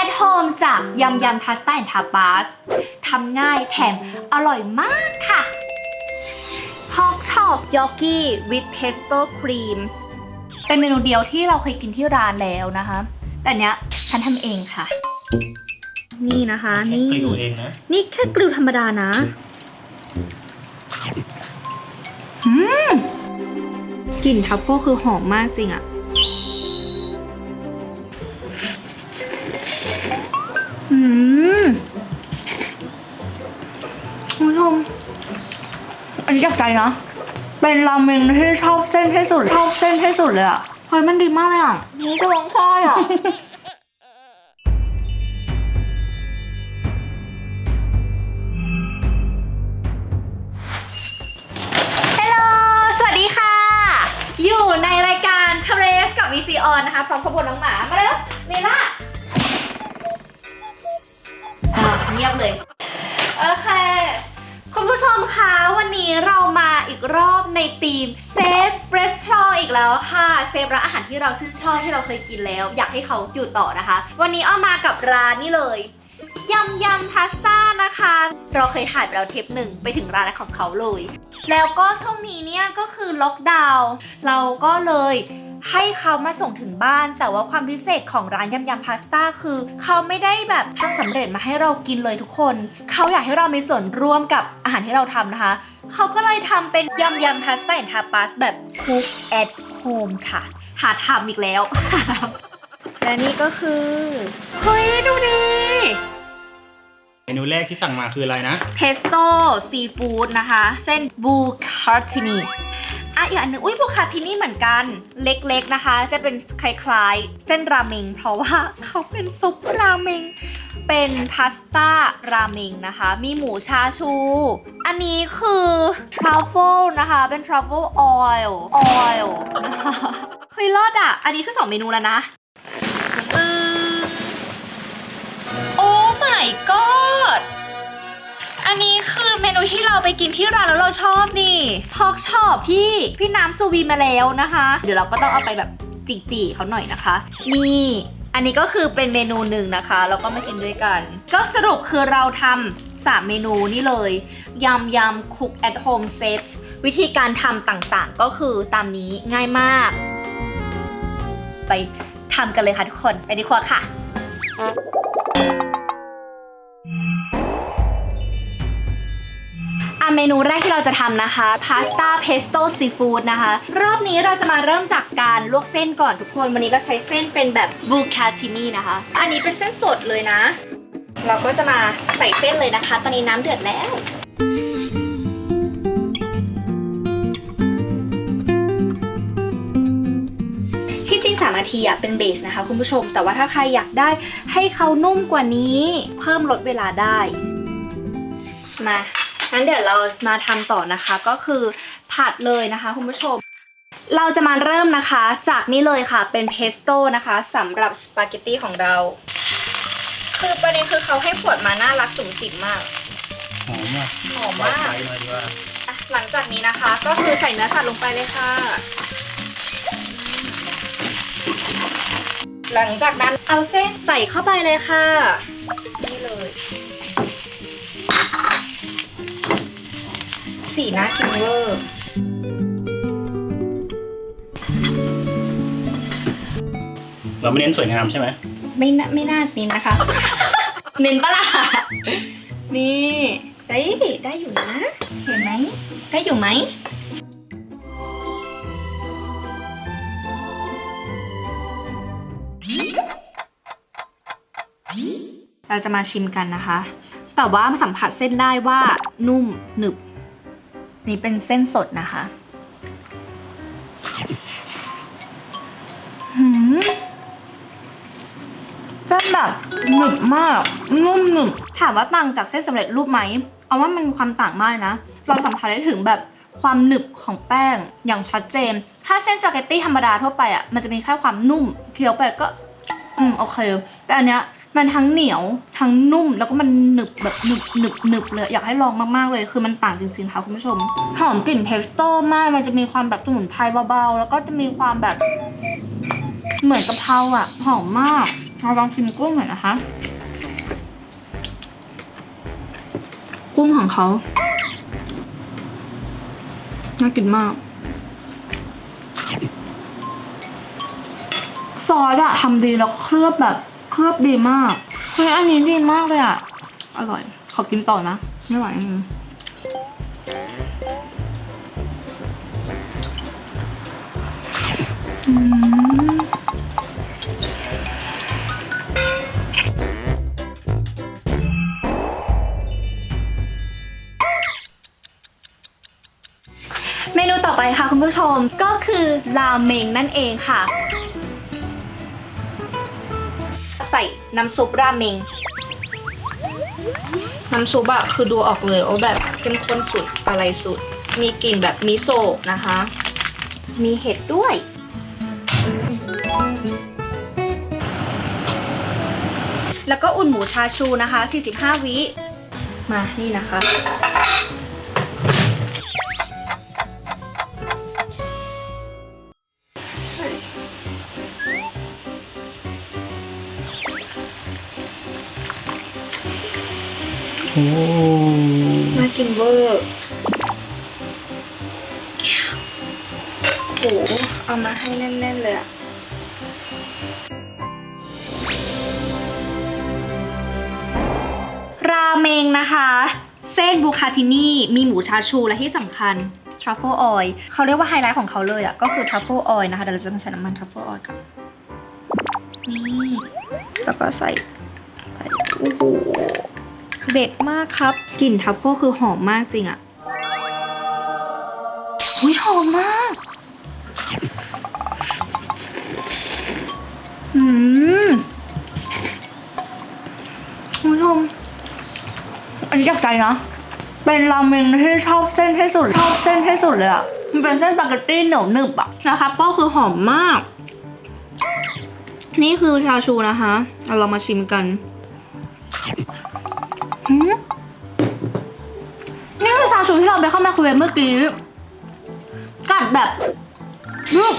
at home จากยำยำพาสต้าแอนทาปาสทำง่ายแถมอร่อยมากค่ะพอกชอบยอกกี้วิดเพสโต้ครีมเป็นเมนูเดียวที่เราเคยกินที่ร้านแล้วนะคะ แต่เนี้ยฉันทำเองค่ะ นี่นะคะแค่นี่กลิวเองนะนี่แค่กลิวธรรมดานะอืมกลิ่นทัฟเฟิลคือหอมมากจริงอะ อืมคุณผู้ชมอันนี้จากใจนะ เป็นราเมงที่ชอบเส้นที่สุด ชอบเส้นที่สุดเลยอะเฮ้ยมันดีมากเลยอะนี่จะร้องไห้อะฮัลโหล สวัสดีค่ะ อยู่ในรายการ t r a c e กับ VC On นะคะ พร้อมขบวนน้องหมา มาเร็วเลล่า อ่าเงียบเลย โอเค คุณผู้ชมคะวันนี้เรามาอีกรอบในทีมเซฟรีส a u r อีกแล้วค่ะ เซฟร้านอาหารที่เราชื่นชอบที่เราเคยกินแล้ว อยากให้เขาอยู่ต่อนะคะ วันนี้เอามากับร้านนี่เลยยำยำพาสต้านะคะ เราเคยถ่ายไปแล้วเทปหนึ่งไปถึงร้านของเขาเลย แล้วก็ช่วงนี้เนี่ยก็คือล็อกดาวน์เราก็เลย ให้เขามาส่งถึงบ้าน แต่ว่าความพิเศษของร้านยำยำพาสต้าคือ เขาไม่ได้แบบทำสำเร็จมาให้เรากินเลยทุกคน เขาอยากให้เรามีส่วนร่วมกับอาหารที่เราทำนะคะ เขาก็เลยทำเป็นยำยำพาสต้าแอนทาปาสแบบ cook at home ค่ะ หาทำอีกแล้ว และนี่ก็คือเฮ้ยดูดิเมนูแรกที่สั่งมาคืออะไรนะเพสโต้ซีฟู้ดนะคะ เส้นบูคาร์ตินี อะอีกอันหนึ่งอุ้ยบูคาร์ตินี่เหมือนกันเล็กๆนะคะ จะเป็นคล้ายๆ เส้นราเมง เพราะว่าเขาเป็นซุปราเมง เป็นพาสต้าราเมงนะคะ มีหมูชาชู อันนี้คือทรัฟเฟิลนะคะ เป็นทรัฟเฟิลออยล์ออยล์นะคะเฮ้ยรอดอะ อันนี้คือ 2 เมนูแล้วนะตึงโอ้ my god อันนี้คือเมนูที่เราไปกินที่ร้านแล้วเราชอบนี่พอกชอบที่พี่น้ำซูวีมาแล้วนะคะ เดี๋ยวเราก็ต้องเอาไปแบบจีๆเขาหน่อยนะคะนี่อันนี้ก็คือเป็นเมนูหนึ่งนะคะ แล้วก็มากินด้วยกัน ก็สรุปคือเราทำสามเมนูนี่เลยยำยำคุก at home set วิธีการทำต่างๆ ก็คือตามนี้ง่ายมาก ไปทำกันเลยค่ะทุกคน ไปดีกว่าค่ะ เมนูแรกที่เราจะทำนะคะพาสต้าเพสโต้ซีฟู้ดนะคะ รอบนี้เราจะมาเริ่มจากการลวกเส้นก่อนทุกคน วันนี้ก็ใช้เส้นเป็นแบบบูคาตินีนะคะ อันนี้เป็นเส้นสดเลยนะ เราก็จะมาใส่เส้นเลยนะคะ ตอนนี้น้ำเดือดแล้วที่จริง3นาทีอะเป็นเบสนะคะคุณผู้ชม แต่ว่าถ้าใครอยากได้ให้เขานุ่มกว่านี้ เพิ่มลดเวลาได้ มา งั้นเดี๋ยวเรามาทำต่อนะคะ ก็คือผัดเลยนะคะคุณผู้ชม เราจะมาเริ่มนะคะ จากนี่เลยค่ะเป็นเพสโต้นะคะสำหรับสปาเกตตี้ของเรา คือประเด็นคือเขาให้ขวดมาน่ารักจุ๋มจิ๋มมากหอมอะหอมมากใส่หน่อยดีว่าหลังจากนี้นะคะ ก็คือใส่เนื้อสัตว์ลงไปเลยค่ะ หลังจากนั้นเอาเส้นใส่เข้าไปเลยค่ะ นี่เลย สีน่ากินเวอร์เราไม่เน้นสวยงามใช่ไหมไม่น่าไม่น่าเน้นนะคะ เน้นปะล่ะ นี่ได้ได้อยู่นะ เห็นไหม ได้อยู่ไหม เราจะมาชิมกันนะคะ แต่ว่าสัมผัสเส้นได้ว่านุ่มหนึบ นี่เป็นเส้นสดนะคะหืมเส้นแบบหนึบมาก นุ่มหนึบถามว่าต่างจากเส้นสำเร็จรูปไหม เอาว่ามันความต่างมากนะ เราสัมผัสได้ถึงแบบความหนึบของแป้งอย่างชัดเจน ถ้าเส้นสปาเกตตี้ธรรมดาทั่วไปอะ มันจะมีแค่ความนุ่ม เคี้ยวไปก็ อืมโอเค แต่อันเนี้ยมันทั้งเหนียวทั้งนุ่มแล้วก็มันหนึบแบบหนึบหนึบหนึบเลยอยากให้ลองมากๆเลยคือมันต่างจริงๆค่ะคุณผู้ชมหอมกลิ่นเพสโต้มากมันจะมีความแบบสมุนไพรเบาๆ แล้วก็จะมีความแบบ เหมือนกะเพราอะ หอมมากเราลองชิมกุ้งหน่อยนะคะ กุ้งของเขาน่ากินมาก ซอสอะทำดีแล้วเคลือบแบบเคลือบดีมากเฮ้ยอันนี้ดีมากเลยอะอร่อย ขอกินต่อนะ ไม่ไหวอืมเมนูต่อไปค่ะคุณผู้ชมก็คือราเมงนั่นเองค่ะ ใส่น้ำซุปราเมง น้ำซุปอะคือดูออกเลยว่าแบบเข้มข้นสุดอะไรสุด มีกลิ่นแบบมิโซะนะคะ มีเห็ดด้วย แล้วก็อุ่นหมูชาชูนะคะ 45 วิ มานี่นะคะ น่ากินเวอร์โหเอามาให้แน่นๆเลยอะราเมงนะคะ เส้นบูคาตินี่มีหมูชาชูและที่สำคัญทรัฟเฟิลออยล์เขาเรียกว่าไฮไลท์ของเขาเลยอะก็คือทรัฟเฟิลออยล์นะคะเดี๋ยวเราจะมาใส่น้ำมันทรัฟเฟิลออยล์กันนี่แล้วก็ใส่ใส่โอ้โห เด็ดมากครับ กลิ่นทัฟเฟิลคือหอมมากจริงอะอุ้ยหอมมาก อืมคุณผู้ชมอันนี้จากใจนะ เป็นราเมงที่ชอบเส้นที่สุด ชอบเส้นที่สุดเลยอะมันเป็นเส้นสปาเกตตี้เหนียวหนึบอะนะครับก็คือหอมมาก นี่คือชาชูนะคะเอาเรามาชิมกัน หืมนี่คือชาชูที่เราไปเข้าไมโครเวฟเมื่อกี้ กัดแบบนุ่ม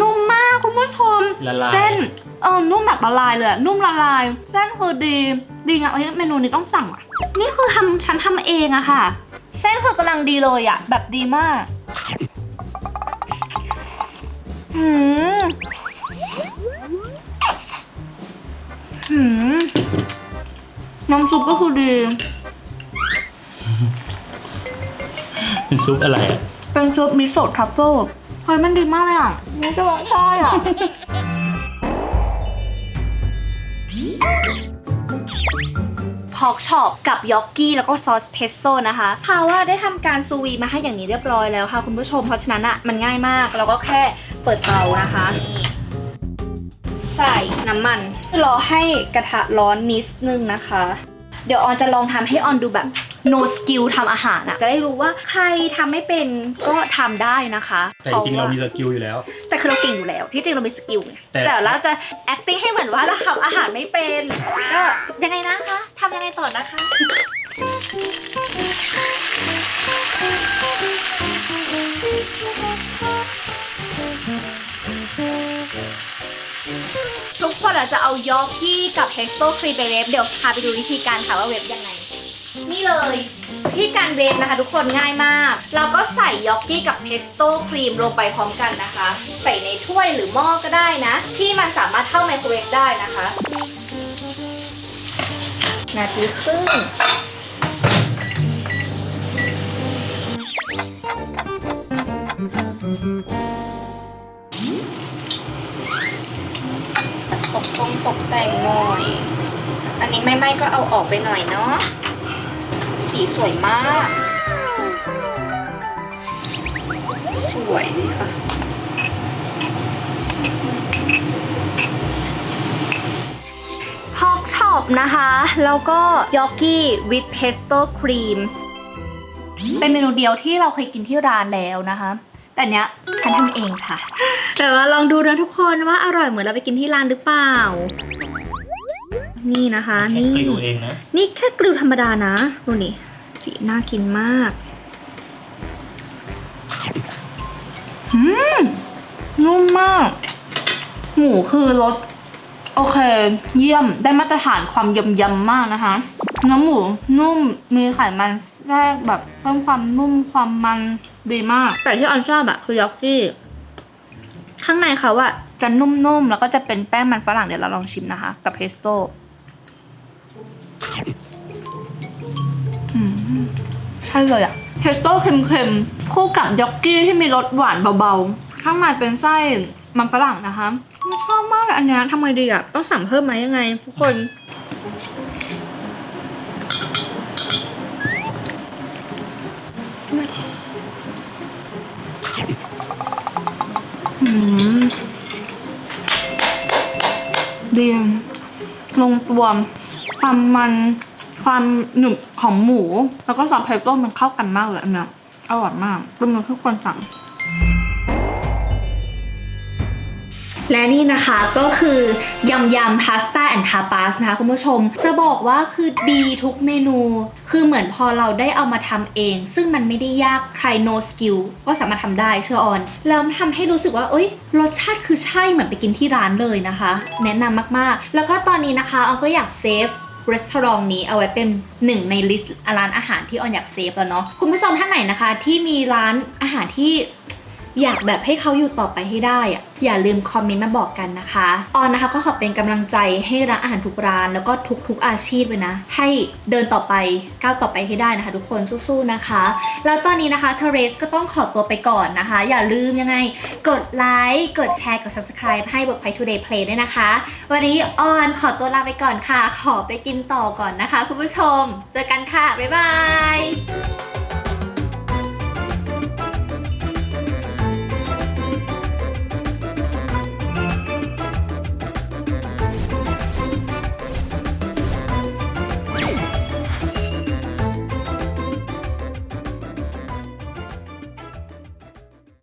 นุ่มมากคุณผู้ชม ละลาย เส้นเออนุ่มแบบละลายเลยอะนุ่มละลาย เส้นคือดี ดีงามเอ้ยเมนูนี้ต้องสั่งอะ นี่คือทำฉันทำเองอะค่ะ เส้นคือกำลังดีเลยอะแบบดีมากหืมหืม น้ำซุปก็คือดี เป็นซุปอะไรอะ เป็นซุปมิโซะทรัฟเฟิลเฮ้ยมันดีมากเลยอะนี่จะร้องไห้อะ พอกช็อปกับยอกกี้แล้วก็ซอสเพสโต้นะคะพาว่าได้ทำการซูวีมาให้อย่างนี้เรียบร้อยแล้วค่ะคุณผู้ชม เพราะฉะนั้นอะมันง่ายมากเราก็แค่เปิดเตานะคะนี่ ใส่น้ำมัน รอให้กระทะร้อนนิดนึงนะคะ เดี๋ยวออนจะลองทำให้ออนดูแบบ no skill ทำอาหารอะจะได้รู้ว่าใครทำไม่เป็นก็ทำได้นะคะแต่จริงๆเรามีสกิลอยู่แล้ว แต่คือเราเก่งอยู่แล้ว ที่จริงเรามีสกิลไงแต่ แต่เราจะ acting ให้เหมือนว่าเราทำอาหารไม่เป็น ก็ยังไงนะคะทำยังไงต่อนะคะ ทุกคนอาจจะเอายอกกี้กับเฮสโต้ครีมไปเวฟเดี๋ยวพาไปดูวิธีการค่ะว่าเวฟยังไง นี่เลยที่การเวฟนะคะทุกคนง่ายมาก เราก็ใส่ยอกกี้กับเพสโต้ครีมลงไปพร้อมกันนะคะ ใส่ในถ้วยหรือหม้อก็ได้นะ ที่มันสามารถเข้าไมโครเวฟได้นะคะ นาทีครึ่งต นนี้ไม่ไม่ก็เอาออกไปหน่อยเนาะ สีสวยมาก สวยสิคะฮอกช็อปนะคะ แล้วก็ยอกกี้วิดเพสโต้ครีม เป็นเมนูเดียวที่เราเคยกินที่ร้านแล้วนะคะ แต่เนี้ยฉันทำเองค่ะเดี๋ยวเราลองดูนะทุกคนว่าอร่อยเหมือนเราไปกินที่ร้านหรือเปล่า นี่นะคะแค่นี่กลิวเองนะ นี่แค่กลิวธรรมดานะ ดูนี่สีน่ากินมากอืมนุ่มมาก หมูคือรสโอเค เยี่ยมได้มาตรฐานความยำยำๆมากนะคะ เนื้อหมูนุ่มมีไขมันแทรกแบบเพิ่มความนุ่มความมันดีมาก แต่ที่ออนชอบอะคือยอกกี้ข้างในเขาอะจะนุ่มๆ แล้วก็จะเป็นแป้งมันฝรั่งเดี๋ยวเราลองชิมนะคะ กับเพสโต้ อืมใช่เลยอะเพสโต้เค็มๆ คู่กับยอกกี้ที่มีรสหวานเบาๆ ข้างในเป็นไส้มันฝรั่งนะคะไม่ชอบมากเลยอันเนี้ยทำไงดีอะต้องสั่งเพิ่มไหมยังไง ทุกคน อืมดีลงตัว ความมันความหนึบของหมู แล้วก็ซอสไพโต้มันเข้ากันมากเลยอันเนี้ยอร่อยมากเป็นเมนูที่ควรสั่งและนี่นะคะก็คือยำยำพาสต้าแอนทาปาสนะคะคุณผู้ชม จะบอกว่าคือดีทุกเมนู คือเหมือนพอเราได้เอามาทำเอง ซึ่งมันไม่ได้ยากใคร no skill ก็สามารถทำได้เชื่อออนแล้วทำให้รู้สึกว่าเอ้ยรสชาติคือใช่เหมือนไปกินที่ร้านเลยนะคะ แนะนำมากๆ แล้วก็ตอนนี้นะคะออนก็อยากเซฟ รีสอร์ทนี้เอาไว้เป็นหนึ่งในลิสต์ร้านอาหารที่ออนอยากเซฟแล้วเนาะคุณผู้ชมท่านไหนนะคะ ที่มีร้านอาหารที่ อยากแบบให้เขาอยู่ต่อไปให้ได้อะอย่าลืมคอมเมนต์มาบอกกันนะคะออนนะคะก็ขอเป็นกำลังใจให้ร้านอาหารทุกร้านแล้วก็ทุกๆอาชีพเลยนะ ให้เดินต่อไปก้าวต่อไปให้ได้นะคะ ทุกคนสู้ๆนะคะ แล้วตอนนี้นะคะเทเรสก็ต้องขอตัวไปก่อนนะคะ อย่าลืมยังไง กดไลค์กดแชร์กด subscribe ให้ Workpoint Today Play ด้วยนะคะ วันนี้ออนขอตัวลาไปก่อนค่ะ ขอไปกินต่อก่อนนะคะ คุณผู้ชม เจอกันค่ะ บ๊ายบาย